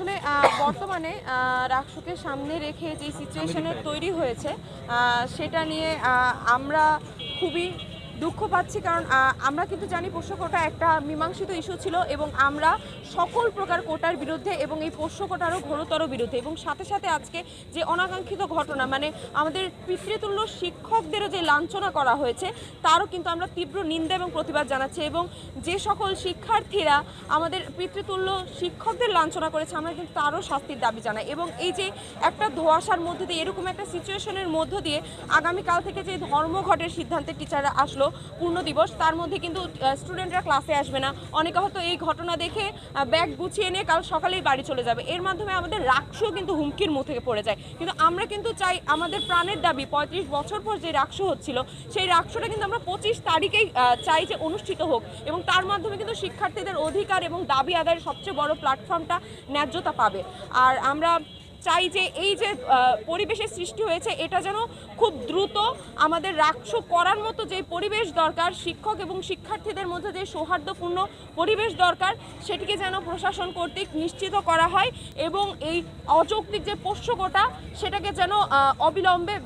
আসলে বর্তমানে রাক্ষসকে সামনে রেখে যে সিচুয়েশনের তৈরি হয়েছে সেটা নিয়ে আমরা খুবই দুঃখ পাচ্ছি কারণ আমরা কিন্তু জানি পোষ্য কোটা একটা মীমাংসিত ইস্যু ছিল এবং আমরা সকল প্রকার কোটার বিরুদ্ধে এবং এই পোষ্য কোটারও ঘোরতর বিরুদ্ধে এবং সাথে সাথে আজকে যে অনাকাঙ্ক্ষিত ঘটনা মানে আমাদের পিতৃতুল্য শিক্ষকদেরও যে লাঞ্ছনা করা হয়েছে, তারও কিন্তু আমরা তীব্র নিন্দা এবং প্রতিবাদ জানাচ্ছি এবং যে সকল শিক্ষার্থীরা আমাদের পিতৃতুল্য শিক্ষকদের লাঞ্ছনা করেছে, আমরা কিন্তু তারও শাস্তির দাবি জানাই এবং এই যে একটা ধোয়াশার মধ্যে দিয়ে, এরকম একটা সিচুয়েশনের মধ্য দিয়ে আগামীকাল থেকে যে ধর্মঘটের সিদ্ধান্তে টিচাররা আসলো পূর্ণ দিবস। তার মধ্যে কিন্তু স্টুডেন্টরা ক্লাসে আসবে না। অনেকে হয়তো এই ঘটনা দেখে ব্যাগ গুছিয়ে নিয়ে কাল সকালেই বাড়ি চলে যাবে। এর মাধ্যমে আমাদের রাক্সও কিন্তু হুমকির মুখ পড়ে যায়। কিন্তু আমরা কিন্তু চাই, আমাদের প্রাণের দাবি, পঁয়ত্রিশ বছর পর যে রাক্স হচ্ছিল, সেই রাক্সটা কিন্তু আমরা পঁচিশ তারিখেই চাই যে অনুষ্ঠিত হোক। এবং তার মাধ্যমে কিন্তু শিক্ষার্থীদের অধিকার এবং দাবি আদায়ের সবচেয়ে বড় প্ল্যাটফর্মটা ন্যায্যতা পাবে। আর আমরা চাই যে এই যে পরিবেশের সৃষ্টি হয়েছে, এটা যেন খুব দ্রুত আমাদের রাক্ষ করার মতো যে পরিবেশ দরকার, শিক্ষক এবং শিক্ষার্থীদের মধ্যে যে সৌহার্দ্যপূর্ণ পরিবেশ দরকার, সেটিকে যেন প্রশাসন কর্তৃক নিশ্চিত করা হয় এবং এই অযৌক্তিক যে পোষ্যকতা সেটাকে যেন অবিলম্বে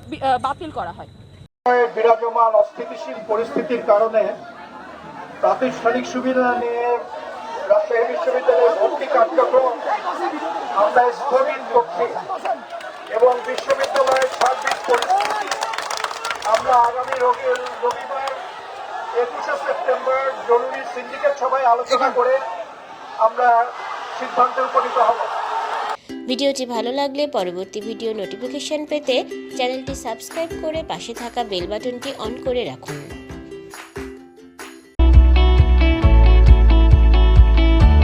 বাতিল করা হয়। বিরাজমান অস্থিতিশীল পরিস্থিতির কারণে প্রাতিষ্ঠানিক সুবিধা নিয়ে রাজশাহী বিশ্ববিদ্যালয়ের ভর্তি কার্যক্রম আমরা স্থগিত করছি এবং বিশ্ববিদ্যালয়ের সার্বিক পরিস্থিতি। আমরা আগামী রবিবার একুশে সেপ্টেম্বর জরুরি সিন্ডিকেট সভায় আলোচনা করে আমরা সিদ্ধান্তে উপনীত হব। ভিডিওটি ভালো লাগলে পরবর্তী ভিডিও নোটিফিকেশন পেতে চ্যানেলটি সাবস্ক্রাইব করে পাশে থাকা বেল বাটনটি অন করে রাখুন।